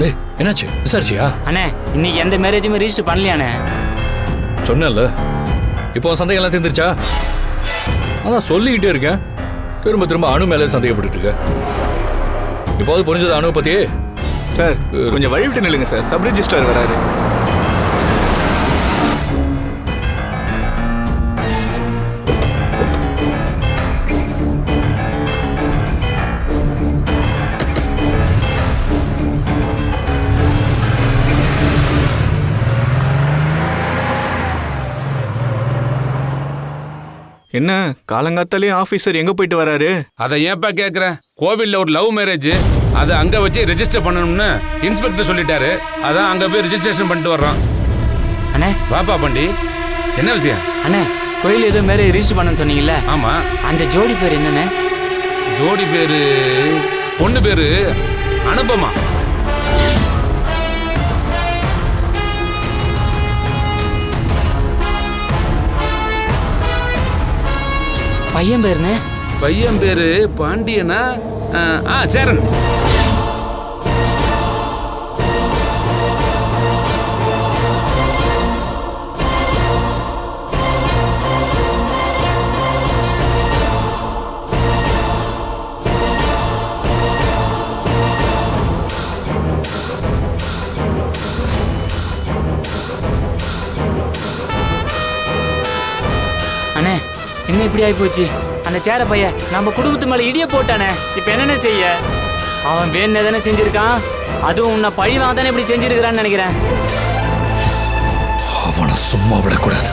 டேய் என்னாச்சு? விசாரிச்சியா? அண்ணே இன்னைக்கு எந்த மேரேஜுமே ரிஜிஸ்டர் பண்ணலையாண்ணே சொன்னேன்ல. இப்போ சந்தேகம் எல்லாம் தீர்ந்துருச்சா? அதான் சொல்லிக்கிட்டே இருக்கேன். திரும்ப திரும்ப அணு மேலே சந்தேகப்பட்டு இருக்க இப்போது புரிஞ்சது அணு பத்தி? சார் கொஞ்சம் வழி விட்டு நில்லுங்க சார். சப் ரெஜிஸ்ட்ரார் வராரு. என்ன காலங்காத்தாலே ஆபீசர் எங்க போயிட்டு வராரு? அதை ஏன்பா கேட்குறேன் கோவில்ல ஒரு லவ் மேரேஜ். அதை அங்க வச்சு ரெஜிஸ்டர் பண்ணணும்னு இன்ஸ்பெக்டர் சொல்லிட்டாரு. அதான் அங்க போய் ரெஜிஸ்ட்ரேஷன் பண்ணிட்டு வர்றோம் அண்ணே. வாப்பா பண்டி. என்ன விஷயம்? அண்ணே கோயில் ஏதோ மேரேஜ் ரிஜிஸ்டர் பண்ணணும்னு சொன்னீங்கல்ல? ஆமா. அந்த ஜோடி பேர் என்னண்ணே? ஜோடி பேரு பொண்ணு பேரு அனுபமா? பையன் பேருண்ணே பையன் பேரு பாண்டியனா? ஆ, ஆ சேரன். என்ன இப்படி ஆகி போச்சு அந்த சேர பையன் நம்ம குடும்பத்து மேல இடிய போட்டானே. இப்போ என்னென்ன செய்ய? அவன் வேணும் தானே செஞ்சிருக்கான். அதுவும் உன்னை பழி வாங்க தானே இப்படி செஞ்சிருக்கிறான்னு நினைக்கிறேன். அவனை சும்மா விடக்கூடாது.